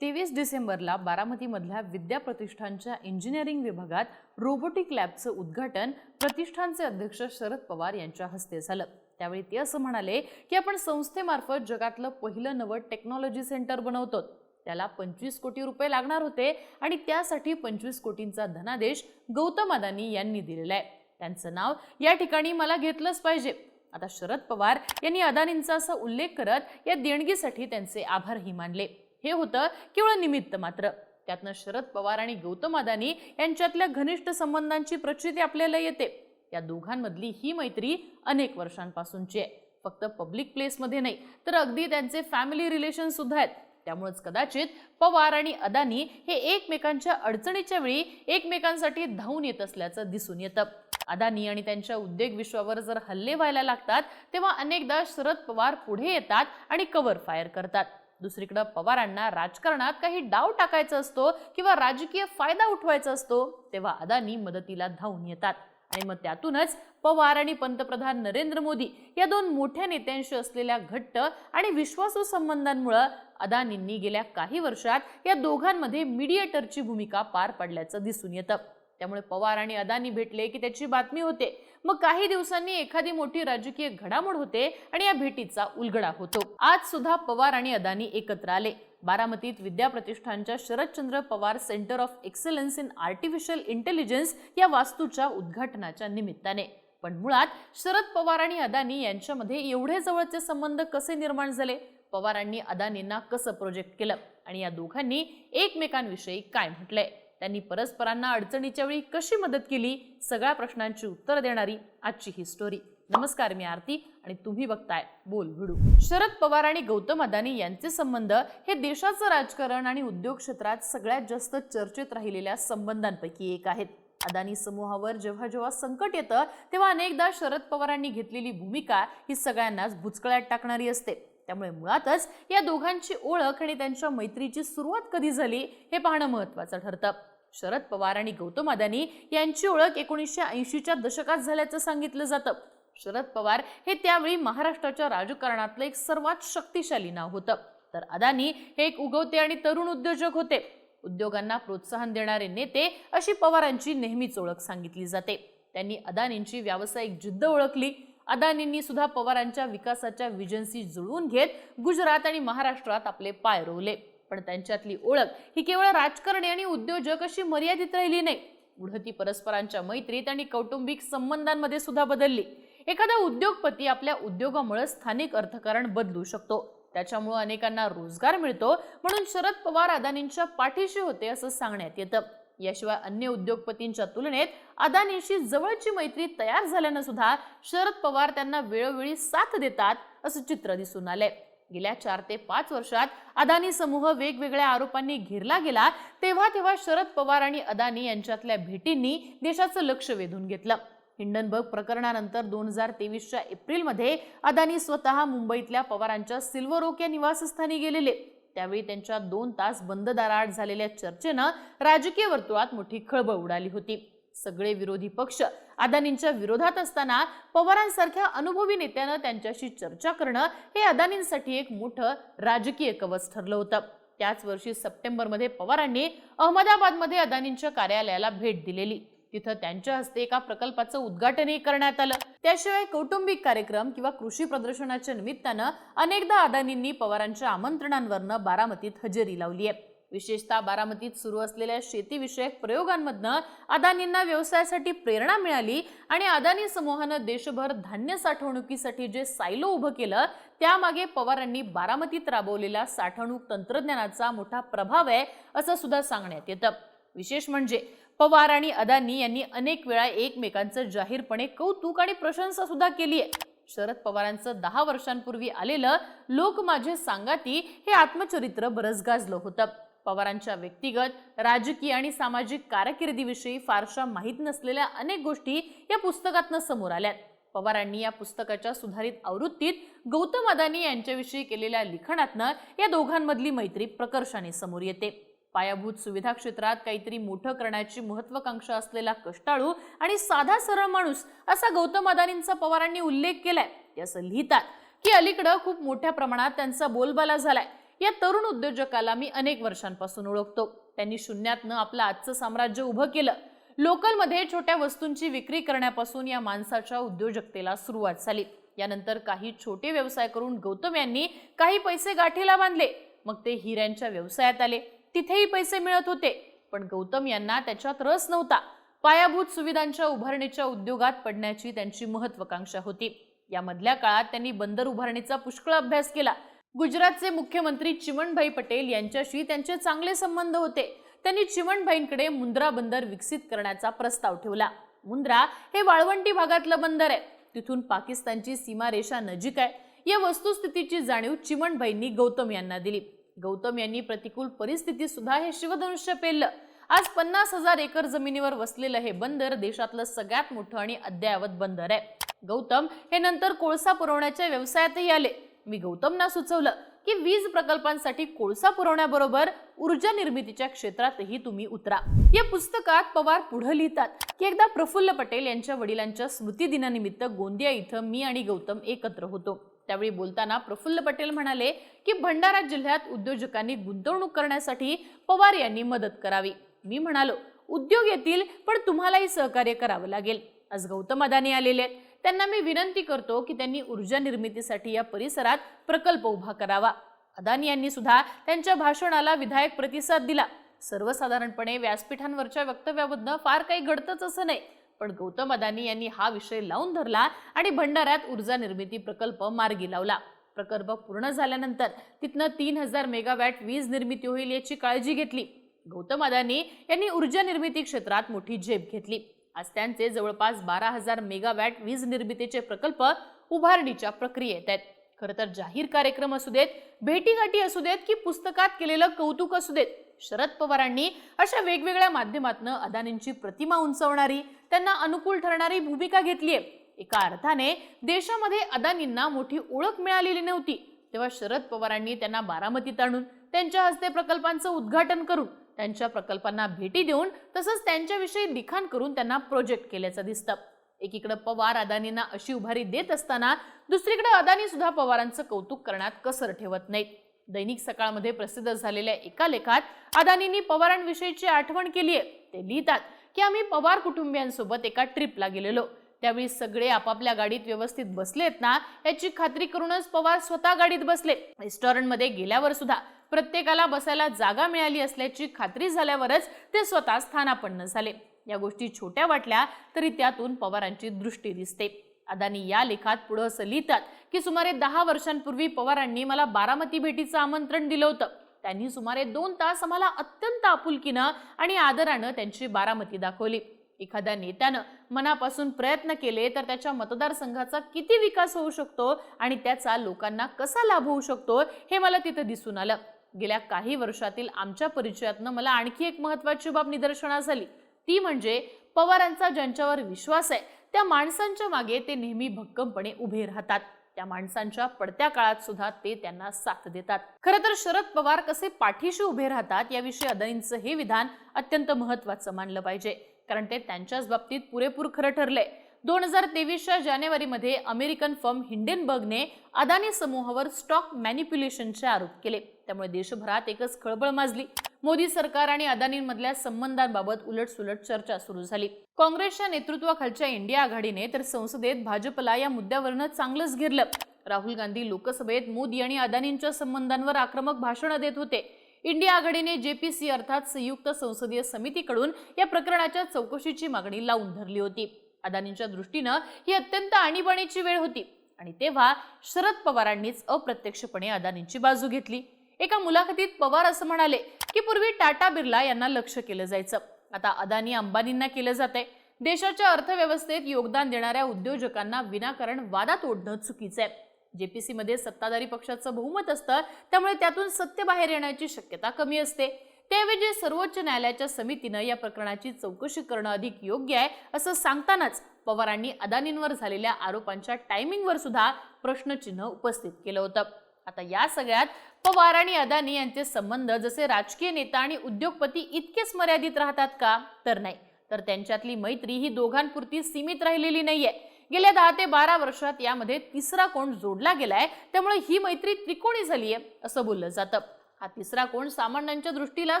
तेवीस डिसेंबरला बारामतीमधल्या विद्या प्रतिष्ठानच्या इंजिनिअरिंग विभागात रोबोटिक लॅबचं उद्घाटन प्रतिष्ठानचे अध्यक्ष शरद पवार यांच्या हस्ते झालं. त्यावेळी ते असं म्हणाले की आपण संस्थेमार्फत जगातलं पहिलं नवं टेक्नॉलॉजी सेंटर बनवतो त्याला पंचवीस कोटी रुपये लागणार होते आणि त्यासाठी पंचवीस कोटींचा धनादेश गौतम अदानी यांनी दिलेला आहे. त्यांचं नाव या ठिकाणी मला घेतलंच पाहिजे. आता शरद पवार यांनी अदानींचा असा उल्लेख करत या देणगीसाठी त्यांचे आभारही मानले. हे होतं केवळ निमित्त मात्र. त्यातनं शरद पवार आणि गौतम अदानी यांच्यातल्या घनिष्ठ संबंधांची प्रचिती आपल्याला येते. या दोघांमधली ही मैत्री अनेक वर्षांपासूनची आहे. फक्त पब्लिक प्लेसमध्ये नाही तर अगदी त्यांचे फॅमिली रिलेशन सुद्धा आहेत. त्यामुळेच कदाचित पवार आणि अदानी हे एकमेकांच्या अडचणीच्या वेळी एकमेकांसाठी धावून येत असल्याचं दिसून येतं. अदानी आणि त्यांच्या उद्योग विश्वावर जर हल्ले व्हायला लागतात तेव्हा अनेकदा शरद पवार पुढे येतात आणि कव्हर फायर करतात. दुसरीकडं पवारांना राजकारणात काही डाव टाकायचा असतो किंवा राजकीय फायदा उठवायचा असतो तेव्हा अदानी मदतीला धावून येतात. आणि मग त्यातूनच पवार आणि पंतप्रधान नरेंद्र मोदी या दोन मोठ्या नेत्यांशी असलेल्या घट्ट आणि विश्वासू संबंधांमुळं अदानींनी गेल्या काही वर्षात या दोघांमध्ये मीडिएटरची भूमिका पार पडल्याचं दिसून येतं. त्यामुळे पवार आणि अदानी भेटले की त्याची बातमी होते. मग काही दिवसांनी एखादी मोठी राजकीय घडामोड होते आणि या भेटीचा उलगडा होतो. आज सुद्धा पवार आणि अदानी एकत्र आले. बारामतीत विद्या प्रतिष्ठानच्या Sharadchandra Pawar centre of excellence in artificial intelligence या वास्तूच्या उद्घाटनाच्या निमित्ताने. पण मुळात शरद पवार आणि अदानी यांच्यामध्ये एवढे जवळचे संबंध कसे निर्माण झाले? पवारांनी अदानींना कसं प्रोजेक्ट केलं? आणि या दोघांनी एकमेकांविषयी काय म्हटलंय? त्यांनी परस्परांना अडचणीच्या वेळी कशी मदत केली? सगळ्या प्रश्नांची उत्तर देणारी आजची ही स्टोरी नमस्कार मी आरती आणि तुम्ही बघताय बोल भिडू. शरद पवार आणि गौतम अदानी यांचे संबंध हे देशाचं राजकारण आणि उद्योग क्षेत्रात सगळ्यात जास्त चर्चेत राहिलेल्या संबंधांपैकी एक आहेत. अदानी समूहावर जेव्हा जेव्हा संकट येतं तेव्हा अनेकदा शरद पवारांनी घेतलेली भूमिका ही सगळ्यांनाच बुचकळ्यात टाकणारी असते. त्यामुळे मुळातच या दोघांची ओळख आणि त्यांच्या मैत्रीची सुरुवात कधी झाली हे पाहणं महत्त्वाचं ठरतं. शरद पवार आणि गौतम अदानी यांची ओळख एकोणीसशे ऐंशीच्या दशकात झाल्याचं सांगितलं जातं. शरद पवार हे त्यावेळी महाराष्ट्राच्या राजकारणातलं एक सर्वात शक्तिशाली नाव होतं. तर अदानी हे एक उगवते आणि तरुण उद्योजक होते. उद्योगांना प्रोत्साहन देणारे नेते अशी पवारांची नेहमीच ओळख सांगितली जाते. त्यांनी अदानींची व्यावसायिक जिद्द ओळखली. अदानींनी सुद्धा पवारांच्या विकासाच्या विजनशी जुळवून घेत गुजरात आणि महाराष्ट्रात आपले पाय रोवले. पण त्यांच्यातली ओळख ही केवळ राजकारणी आणि उद्योजक अशी मर्यादित राहिली नाही. उढती परस्परांच्या मैत्रीत आणि कौटुंबिक संबंधांमध्ये सुद्धा बदलली. एखादा उद्योगपती आपल्या उद्योगामुळे स्थानिक अर्थकारण बदलू शकतो. त्याच्यामुळे अनेकांना रोजगार मिळतो म्हणून शरद पवार अदानींच्या पाठीशी होते असं सांगण्यात येतं. याशिवाय अन्य उद्योगपतींच्या तुलनेत अदानींशी जवळची मैत्री तयार झाल्यानं सुद्धा शरद पवार त्यांना वेळोवेळी साथ देतात असं चित्र दिसून आलंय. गेल्या चार ते पाच वर्षात अदानी समूह वेगवेगळ्या आरोपांनी घेरला गेला तेव्हा तेव्हा शरद पवार आणि अदानी यांच्यातल्या भेटींनी देशाचं लक्ष वेधून घेतलं. हिंडनबर्ग प्रकरणानंतर दोन हजार तेवीसच्या एप्रिलमध्ये अदानी स्वतः मुंबईतल्या पवारांच्या सिल्वर ओक या निवासस्थानी गेलेले. त्यावेळी त्यांच्या दोन तास बंद दाराआड झालेल्या चर्चेनं राजकीय वर्तुळात मोठी खळबळ उडाली होती. सगळे विरोधी पक्ष अदानींच्या विरोधात असताना पवारांसारख्या अनुभवी नेत्यानं त्यांच्याशी चर्चा करणं हे अदानींसाठी एक मोठं राजकीय कवच ठरलं होतं. त्याच वर्षी सप्टेंबरमध्ये पवारांनी अहमदाबादमध्ये अदानींच्या कार्यालयाला भेट दिलेली. तिथं त्यांच्या हस्ते एका प्रकल्पाचं उद्घाटनही करण्यात आलं. त्याशिवाय कौटुंबिक कार्यक्रम किंवा कृषी प्रदर्शनाच्या निमित्तानं अनेकदा अदानींनी पवारांच्या आमंत्रणांवरनं बारामतीत हजेरी लावली आहे. विशेषतः बारामतीत सुरू असलेल्या शेतीविषयक प्रयोगांमधनं अदानींना व्यवसायासाठी प्रेरणा मिळाली आणि अदानी समूहानं देशभर धान्य साठवणुकीसाठी जे सायलो उभं केलं त्यामागे पवारांनी बारामतीत राबवलेला साठवणूक तंत्रज्ञानाचा मोठा प्रभाव आहे असं सुद्धा सांगण्यात येतं. विशेष म्हणजे पवार आणि अदानी यांनी अनेक वेळा एकमेकांचं जाहीरपणे कौतुक आणि प्रशंसा सुद्धा केली आहे. शरद पवारांचं दहा वर्षांपूर्वी आलेलं लोक माझे सांगाती हे आत्मचरित्र बरंच गाजलं होतं. पवारांच्या व्यक्तिगत राजकीय आणि सामाजिक कारकिर्दीविषयी फारशा माहीत नसलेल्या अनेक गोष्टी या पुस्तकातनं समोर आल्यात. पवारांनी या पुस्तकाच्या सुधारित आवृत्तीत गौतम अदानी यांच्याविषयी केलेल्या लिखाणातनं या दोघांमधली मैत्री प्रकर्षाने समोर येते. पायाभूत सुविधा क्षेत्रात काहीतरी मोठं करण्याची महत्वाकांक्षा असलेला कष्टाळू आणि साधा सरळ माणूस असा गौतम अदानींचा पवारांनी उल्लेख केलाय. ते असं लिहितात की अलीकडं खूप मोठ्या प्रमाणात त्यांचा बोलबाला झालाय. या तरुण उद्योजकाला मी अनेक वर्षांपासून ओळखतो. त्यांनी शून्यातनं आपलं आजचं साम्राज्य उभं केलं. लोकलमध्ये छोट्या वस्तूंची विक्री करण्यापासून या माणसाच्या उद्योजकतेला सुरुवात झाली. यानंतर काही छोटे व्यवसाय करून गौतम यांनी काही पैसे गाठीला बांधले. मग ते हिऱ्यांच्या व्यवसायात आले. तिथेही पैसे मिळत होते. पण गौतम यांना त्याच्यात रस नव्हता. पायाभूत सुविधांच्या उभारणीच्या उद्योगात पडण्याची त्यांची महत्वाकांक्षा होती. या मधल्या काळात त्यांनी बंदर उभारणीचा पुष्कळ अभ्यास केला. गुजरातचे मुख्यमंत्री चिमणभाई पटेल यांच्याशी त्यांचे चांगले संबंध होते. त्यांनी चिमणभाईंकडे मुंद्रा बंदर विकसित करण्याचा प्रस्ताव ठेवला. मुंद्रा हे वाळवंटी भागातलं बंदर आहे. तिथून पाकिस्तानची सीमारेषा नजीक आहे. या वस्तुस्थितीची जाणीव चिमणभाईंनी गौतम यांना दिली. गौतम यांनी प्रतिकूल परिस्थितीत सुद्धा हे शिवधनुष्य पेललं. आज पन्नास हजार एकर जमिनीवर वसलेलं हे बंदर देशातलं सगळ्यात मोठं आणि अद्ययावत बंदर आहे. गौतम हे नंतर कोळसा पुरवण्याच्या व्यवसायातही आले. मी गौतमना सुचवलं की वीज प्रकल्पांसाठी कोळसा पुरवण्याबरोबर ऊर्जा निर्मितीच्या क्षेत्रातही तुम्ही उतरा. या पुस्तकात पवार पुढे लिहितात की एकदा प्रफुल्ल पटेल यांच्या वडिलांच्या स्मृतिदिनानिमित्त गोंदिया इथं मी आणि गौतम एकत्र होतो. त्यावेळी बोलताना प्रफुल्ल पटेल म्हणाले की भंडारा जिल्ह्यात उद्योजकांनी गुंतवणूक करण्यासाठी पवार यांनी मदत करावी. मी म्हणालो उद्योग येतील पण तुम्हालाही सहकार्य करावं लागेल. आज गौतम अदानी आलेले आहेत. त्यांना मी विनंती करतो की त्यांनी ऊर्जा निर्मितीसाठी या परिसरात प्रकल्प उभा करावा. अदानी यांनी सुद्धा त्यांच्या भाषणाला विधायक प्रतिसाद दिला. सर्वसाधारणपणे व्यासपीठांवरच्या वक्तव्यामधनं फार काही घडतच असं नाही. पण गौतम अदानी यांनी हा विषय लावून धरला आणि भंडाऱ्यात ऊर्जा निर्मिती प्रकल्प मार्गी लावला. प्रकल्प पूर्ण झाल्यानंतर तिथनं तीन हजार मेगावॅट वीज निर्मिती होईल याची काळजी घेतली. गौतम अदानी यांनी ऊर्जा निर्मिती क्षेत्रात मोठी झेप घेतली. आज त्यांचे जवळपास बारा हजार मेगावॅट वीज निर्मितीचे प्रकल्प उभारणीच्या प्रक्रियेत आहेत. खरं तर जाहीर कार्यक्रम असू देत भेटीगाठी असू देत की पुस्तकात केलेलं कौतुक असू देत शरद पवारांनी अशा वेगवेगळ्या माध्यमातून अदानींची प्रतिमा उंचवणारी त्यांना अनुकूल ठरणारी भूमिका घेतली आहे एका अर्थाने देशामध्ये अदानींना मोठी ओळख मिळालेली नव्हती. तेव्हा शरद पवारांनी त्यांना बारामतीत आणून त्यांच्या हस्ते प्रकल्पांचं उद्घाटन करून त्यांच्या प्रकल्पांना भेटी देऊन तसंच त्यांच्याविषयी लिखाण करून त्यांना प्रोजेक्ट केल्याचं दिसतं. एकीकडे पवार अदानींना अशी उभारी देत असताना दुसरीकडे अदानी सुद्धा पवारांचं कौतुक करण्यात कसर ठेवत नाहीत. दैनिक सकाळमध्ये प्रसिद्ध झालेल्या एका लेखात अदानींनी पवारांविषयीची आठवण केली आहे ते लिहितात की आम्ही पवार कुटुंबियांसोबत एका ट्रिपला गेलेलो. त्यावेळी सगळे आपापल्या गाडीत व्यवस्थित बसलेत ना याची खात्री करूनच पवार स्वतः गाडीत बसले. रेस्टॉरंटमध्ये गेल्यावर सुद्धा प्रत्येकाला बसायला जागा मिळाली असल्याची खात्री झाल्यावरच ते स्वतः स्थानापन्न झाले. या गोष्टी छोट्या वाटल्या तरी त्यातून पवारांची दृष्टी दिसते. अदानी या लेखात पुढं असं लिहितात की सुमारे दहा वर्षांपूर्वी पवारांनी मला बारामती भेटीचं आमंत्रण दिलं होतं. त्यांनी सुमारे दोन तास आम्हाला अत्यंत आपुलकीनं आणि आदरानं त्यांची बारामती दाखवली. एखाद्या नेत्यानं मनापासून प्रयत्न केले तर त्याच्या मतदारसंघाचा किती विकास होऊ शकतो आणि त्याचा लोकांना कसा लाभ होऊ शकतो हे मला तिथं दिसून आलं. गेल्या काही वर्षातील आमच्या परिचयातनं मला आणखी एक महत्वाची बाब निदर्शनास आली. ती म्हणजे पवारांचा ज्यांच्यावर विश्वास आहे त्या माणसांच्या मागे ते नेहमी भक्कमपणे उभे राहतात. त्या माणसांच्या पडत्या काळात सुद्धा ते त्यांना साथ देतात. खरं तर शरद पवार कसे पाठीशी उभे राहतात याविषयी अदानींचं हे विधान अत्यंत महत्वाचं मानलं पाहिजे. कारण ते त्यांच्याच बाबतीत पुरेपूर खरं ठरलंय दोन हजार तेवीसच्या जानेवारीमध्ये अमेरिकन फर्म हिंडेनबर्गने अदानी समूहावर स्टॉक मॅनिप्युलेशनचे आरोप केले. त्यामुळे देशभरात एकच खळबळ माजली. मोदी सरकार आणि अदानींमधल्या संबंधांबाबत उलटसुलट चर्चा सुरू झाली. काँग्रेसच्या नेतृत्वाखालच्या इंडिया आघाडीने तर संसदेत भाजपला या मुद्द्यावरनं चांगलंच घेरलं. राहुल गांधी लोकसभेत मोदी आणि अदानींच्या संबंधांवर आक्रमक भाषणं देत होते. इंडिया आघाडीने जेपीसी अर्थात संयुक्त संसदीय समितीकडून या प्रकरणाच्या चौकशीची मागणी लावून धरली होती. अदानींच्या दृष्टीनं ही अत्यंत आणीबाणीची वेळ होती आणि तेव्हा शरद पवारांनीच अप्रत्यक्षपणे अदानींची बाजू घेतली. एका मुलाखतीत पवार असं म्हणाले की पूर्वी टाटा बिर्ला यांना लक्ष केलं जायचं. आता अदानी अंबानींना केलं जातंय. देशाच्या अर्थव्यवस्थेत योगदान देणाऱ्या उद्योजकांना विनाकारण वादात ओढणं चुकीचं आहे. जेपीसी मध्ये सत्ताधारी पक्षाचं बहुमत असतं त्यामुळे त्यातून सत्य बाहेर येण्याची शक्यता कमी असते. त्याऐवजी सर्वोच्च न्यायालयाच्या समितीनं या प्रकरणाची चौकशी करणं अधिक योग्य आहे असं सांगतानाच पवारांनी अदानींवर झालेल्या आरोपांच्या टायमिंगवर सुद्धा प्रश्नचिन्ह उपस्थित केलं होतं. आता या सगळ्यात पवार आणि अदानी यांचे संबंध जसे राजकीय नेता आणि उद्योगपती इतकेच मर्यादित राहतात का? तर नाही. तर त्यांच्यातली मैत्री ही दोघांपुरती सीमित राहिलेली नाहीये. गेल्या दहा ते बारा वर्षात यामध्ये तिसरा कोण जोडला गेलाय त्यामुळे ही मैत्री त्रिकोणी झालीय असं बोललं जातं. हा तिसरा कोण सामान्यांच्या दृष्टीला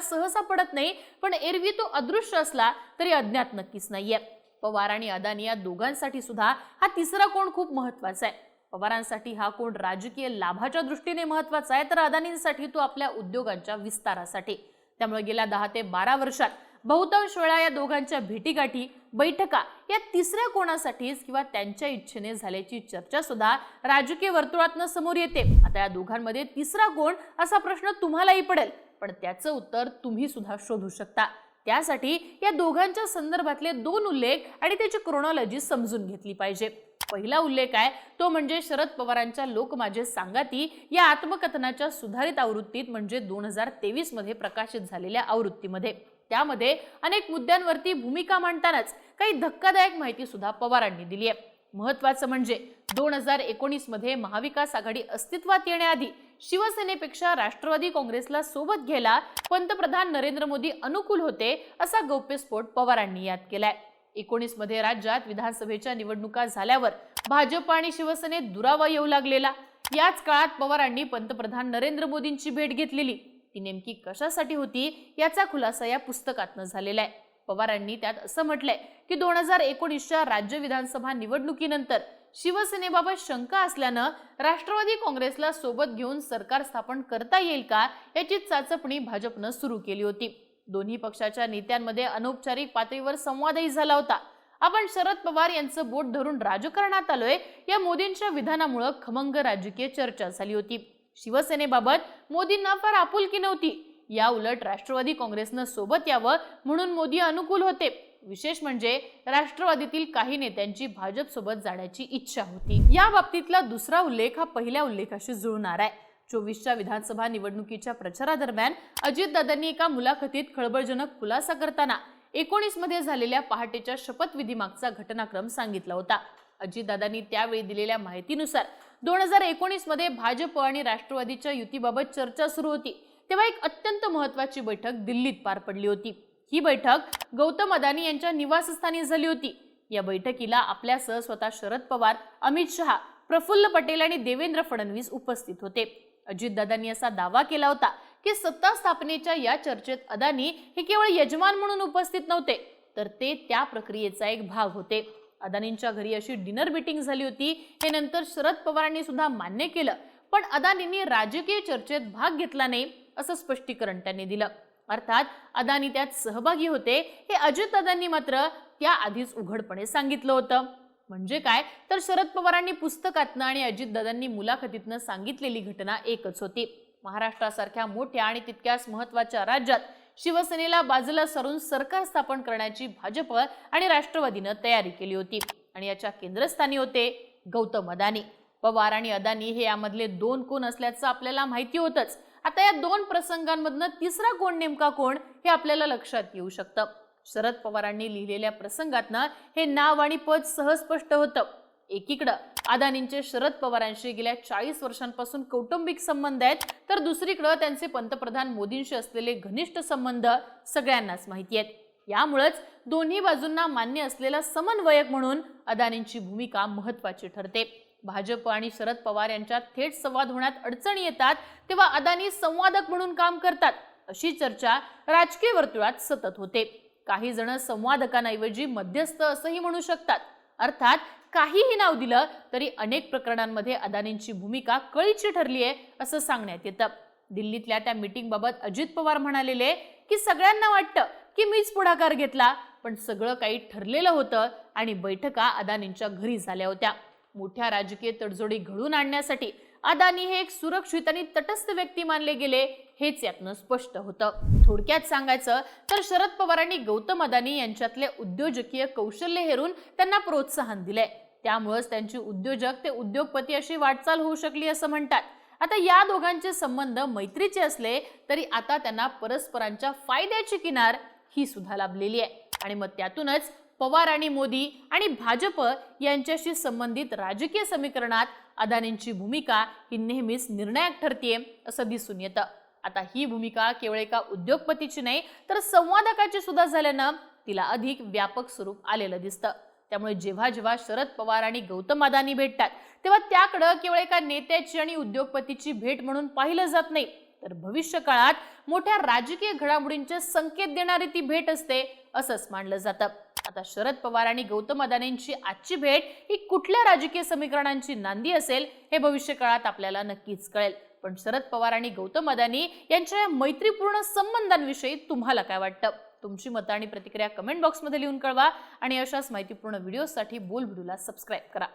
सहसा पडत नाही पण एरवी तो अदृश्य असला तरी अज्ञात नक्कीच नाहीये. पवार आणि अदानी या दोघांसाठी सुद्धा हा तिसरा कोण खूप महत्त्वाचा आहे. पवारांसाठी हा कोण राजकीय लाभाच्या दृष्टीने महत्त्वाचा आहे तर अदानींसाठी तो आपल्या उद्योगांच्या विस्तारासाठी. त्यामुळे गेल्या दहा ते बारा वर्षात बहुतांश वेळा या दोघांच्या भेटीगाठी बैठका या तिसऱ्या कोणासाठीच किंवा त्यांच्या इच्छेने झाल्याची चर्चा सुद्धा राजकीय वर्तुळातनं समोर येते. आता या दोघांमध्ये तिसरा कोण असा प्रश्न तुम्हालाही पडेल पण त्याचं उत्तर तुम्ही सुद्धा शोधू शकता. त्यासाठी या दोघांच्या संदर्भातले दोन उल्लेख आणि त्याची क्रोनॉलॉजी समजून घेतली पाहिजे. पहिला उल्लेख आहे तो म्हणजे शरद पवारांच्या लोक माझे सांगाती या आत्मकथनाच्या सुधारित आवृत्तीत म्हणजे दोन हजार तेवीसमध्ये प्रकाशित झालेल्या आवृत्तीमध्ये. त्यामध्ये अनेक मुद्द्यांवरती भूमिका मांडतानाच काही धक्कादायक माहिती सुद्धा पवारांनी दिली आहे. महत्वाचं म्हणजे दोन हजार एकोणीसमध्ये महाविकास आघाडी अस्तित्वात येण्याआधी शिवसेनेपेक्षा राष्ट्रवादी काँग्रेसला सोबत घ्यायला पंतप्रधान नरेंद्र मोदी अनुकूल होते असा गौप्यस्फोट पवारांनी यात केलाय. एकोणीसमध्ये राज्यात विधानसभेच्या निवडणुका झाल्यावर भाजप आणि शिवसेनेत दुरावा येऊ लागलेला. याच काळात पवारांनी पंतप्रधान नरेंद्र मोदींची भेट घेतलेली. ती नेमकी कशासाठी होती याचा खुलासा या पुस्तकातनं झालेला आहे. पवारांनी त्यात असं म्हटलंय की दोन हजार एकोणीसच्या राज्य विधानसभा निवडणुकीनंतर शिवसेनेबाबत शंका असल्यानं राष्ट्रवादी काँग्रेसला सोबत घेऊन सरकार स्थापन करता येईल का याची चाचपणी भाजपनं सुरू केली होती. दोन्ही पक्षाच्या नेत्यांमध्ये अनौपचारिक पातळीवर संवादही झाला होता. आपण शरद पवार यांचं बोट धरून राजकारणात आलोय या मोदींच्या विधानामुळे खमंग राजकीय चर्चा झाली होती. शिवसेनेबाबत मोदींना फार आपुलकी नव्हती. या उलट राष्ट्रवादी काँग्रेसनं सोबत यावं म्हणून मोदी अनुकूल होते. विशेष म्हणजे राष्ट्रवादीतील काही नेत्यांची भाजपसोबत जाण्याची इच्छा होती. या बाबतीतला दुसरा उल्लेख हा पहिल्या उल्लेखाशी जुळणार आहे. चोवीसच्या विधानसभा निवडणुकीच्या प्रचारादरम्यान अजितदादांनी एका मुलाखतीत खळबळजनक खुलासा करताना एकोणीसमध्ये झालेल्या पहाटेच्या शपथविधीमागचा घटनाक्रम सांगितला होता. अजितदादांनी त्यावेळी दिलेल्या माहितीनुसार दोन हजार एकोणीसमध्ये भाजप आणि राष्ट्रवादीच्या युतीबाबत चर्चा सुरू होती. तेव्हा एक अत्यंत महत्वाची बैठक दिल्लीत पार पडली होती. ही बैठक गौतम अदानी यांच्या निवासस्थानी झाली होती. या बैठकीला आपल्यासह स्वतः शरद पवार अमित शहा प्रफुल्ल पटेल आणि देवेंद्र फडणवीस उपस्थित होते. अजितदादांनी असा दावा केला होता की सत्ता स्थापनेच्या या चर्चेत अदानी हे केवळ यजमान म्हणून उपस्थित नव्हते तर ते त्या प्रक्रियेचा एक भाग होते. अदानींच्या घरी अशी डिनर मिटिंग झाली होती हे नंतर शरद पवारांनी सुद्धा मान्य केलं पण अदानींनी राजकीय चर्चेत भाग घेतला नाही असं स्पष्टीकरण त्यांनी दिलं. अर्थात अदानी त्यात सहभागी होते हे अजित दादांनी मात्र त्याआधीच उघडपणे सांगितलं होतं. म्हणजे काय? तर शरद पवारांनी पुस्तकातनं आणि अजितदादांनी मुलाखतीतनं सांगितलेली घटना एकच होती. महाराष्ट्रासारख्या मोठ्या आणि तितक्याच महत्त्वाच्या राज्यात शिवसेनेला बाजूला सरून सरकार स्थापन करण्याची भाजप आणि राष्ट्रवादीनं तयारी केली होती आणि याच्या केंद्रस्थानी होते गौतम अदानी. पवार आणि अदानी हे यामधले दोन कोण असल्याचं आपल्याला माहिती होतंच. आता या दोन प्रसंगांमधनं तिसरा कोण नेमका कोण हे आपल्याला लक्षात येऊ शकतं. शरद पवारांनी लिहिलेल्या प्रसंगातनं हे नाव आणि पद सहज स्पष्ट होतं. एकीकडं अदानींचे शरद पवारांशी गेल्या चाळीस वर्षांपासून कौटुंबिक संबंध आहेत तर दुसरीकडं त्यांचे पंतप्रधान मोदींशी असलेले घनिष्ठ संबंध सगळ्यांनाच माहिती आहेत. यामुळेच दोन्ही बाजूंना मान्य असलेला समन्वयक म्हणून अदानींची भूमिका महत्वाची ठरते. भाजप आणि शरद पवार यांच्यात थेट संवाद होण्यात अडचणी येतात तेव्हा अदानी संवादक म्हणून काम करतात अशी चर्चा राजकीय वर्तुळात सतत होते. काही जण संवादकांऐवजी मध्यस्थ असंही म्हणू शकतात. अर्थात काहीही नाव दिलं तरी अनेक प्रकरणांमध्ये अदानींची भूमिका कळीची ठरली आहे असं सांगण्यात येतं. दिल्लीतल्या त्या मीटिंगबाबत अजित पवार म्हणालेले की सगळ्यांना वाटतं की मीच पुढाकार घेतला पण सगळं काही ठरलेलं होतं आणि बैठका अदानींच्या घरी झाल्या होत्या. मोठ्या राजकीय तडजोडी घडून आणण्यासाठी अदानी हे एक सुरक्षित आणि तटस्थ व्यक्ती मानले गेले हेच यातनं स्पष्ट होतं. थोडक्यात सांगायचं तर शरद पवारांनी गौतम अदानी यांच्यातले उद्योजकीय कौशल्य हेरून त्यांना प्रोत्साहन दिलंय. त्यामुळेच त्यांची उद्योजक ते उद्योगपती अशी वाटचाल होऊ शकली असं म्हणतात. आता या दोघांचे संबंध मैत्रीचे असले तरी आता त्यांना परस्परांच्या फायद्याची किनार ही सुद्धा लाभलेली आहे. आणि मग त्यातूनच पवार आणि मोदी आणि भाजप यांच्याशी संबंधित राजकीय समीकरणात अदानींची भूमिका ही नेहमीच निर्णायक ठरते असं दिसून येतं. आता ही भूमिका केवळ एका उद्योगपतीची नाही तर संवादकाची सुद्धा झाल्यानं तिला अधिक व्यापक स्वरूप आलेलं दिसतं. त्यामुळे जेव्हा जेव्हा शरद पवार आणि गौतम अदानी भेटतात तेव्हा त्याकडं केवळ एका नेत्याची आणि उद्योगपतीची भेट म्हणून पाहिलं जात नाही. तर भविष्य काळात मोठ्या राजकीय घडामोडींचे संकेत देणारी ती भेट असते असंच मानलं जातं. आता शरद पवार आणि गौतम अदानींची आजची भेट ही कुठल्या राजकीय समीकरणांची नांदी असेल हे भविष्य काळात आपल्याला नक्कीच कळेल. पण शरद पवार आणि गौतम अदानी यांच्या या मैत्रीपूर्ण संबंधांविषयी तुम्हाला काय वाटतं? तुमची मतं आणि प्रतिक्रिया कमेंट बॉक्समध्ये लिहून कळवा आणि अशाच माहितीपूर्ण व्हिडिओसाठी बोल सबस्क्राईब करा.